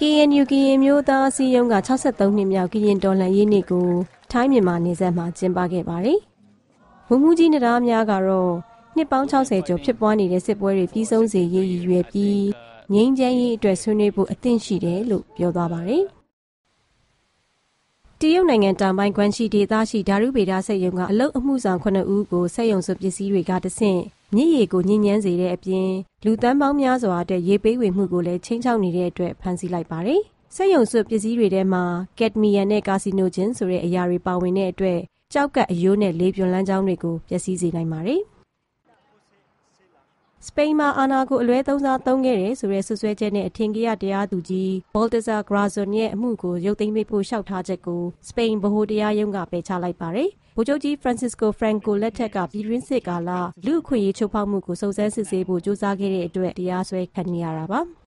KNU ကရင်မျိုးသားအစည်းအရုံးက63နှစ်မြောက်ကရင်တော်လှန်ရေးနေ့ကိုထိုင်းမြန်မာနေဆက်မှာကျင်းပခဲ့ပါတယ်။ဘုံမှုကြီးတရားများကတော့နှစ်ပေါင်း60ကျော်ဖြစ်ပွားနေတဲ့စစ်ပွဲတွေပြီးဆုံးစေရေးရည်ရွယ်ပြီးငြိမ်းချမ်းရေးအတွက်ဆွေးနွေးဖို့အသင့်ရှိတယ်လို့ပြောသွားပါတယ်။တရုတ်နိုင်ငံတောင်ပိုင်းကွမ်ချီဒေသရှိဓာရုဗေဒစက်ရုံကအလုတ်အမှုဆောင်9ဦးကိုစက်ရုံစွပစ္စည်းတွေကတဆင့် မြစ်ရည်ကိုညှဉ်းညမ်းစေတဲ့အပြင်လူတန်းပေါင်းများစွာအတွက်ရေပေးဝေမှုကိုလည်းချင်းချောက်နေတဲ့အတွက်ဖမ်းဆီးလိုက်ပါတယ်။စက်ရုံစွပစ္စည်းတွေထဲမှာကက်ဒမီယန်နဲ့ကာစီနိုဂျင်ဆိုတဲ့အရာတွေပါဝင်တဲ့အတွက်ကြောက်ကပ်အယိုးနဲ့လေပြွန်လန်းကြောင်းတွေကိုပျက်စီးစေနိုင်ပါတယ်။ စပိန်မှာအာဏာကိုအလွဲသုံးစားသုံးခဲ့တယ်ဆိုတဲ့ဆွဆွဲချက်နဲ့အထင်ကြီးတရားသူကြီးဘော်တဇာဂရာဇွန်ရဲ့အမှုကိုရုပ်သိမ်းပေးဖို့လျှောက်ထားချက်ကိုစပိန်ဗဟိုတရားရုံးကပယ်ချလိုက်ပါတယ်။ဗိုလ်ချုပ်ကြီးဖရန်စစ်ကိုဖရန်ကိုလက်ထက်ကပြည်တွင်းစစ်ကာလလူအခွင့်အရေးချိုးဖောက်မှုကိုစုံစမ်းစစ်ဆေးဖို့ကြိုးစားခဲ့တဲ့အတွက်တရားစွဲခံနေရတာပါ။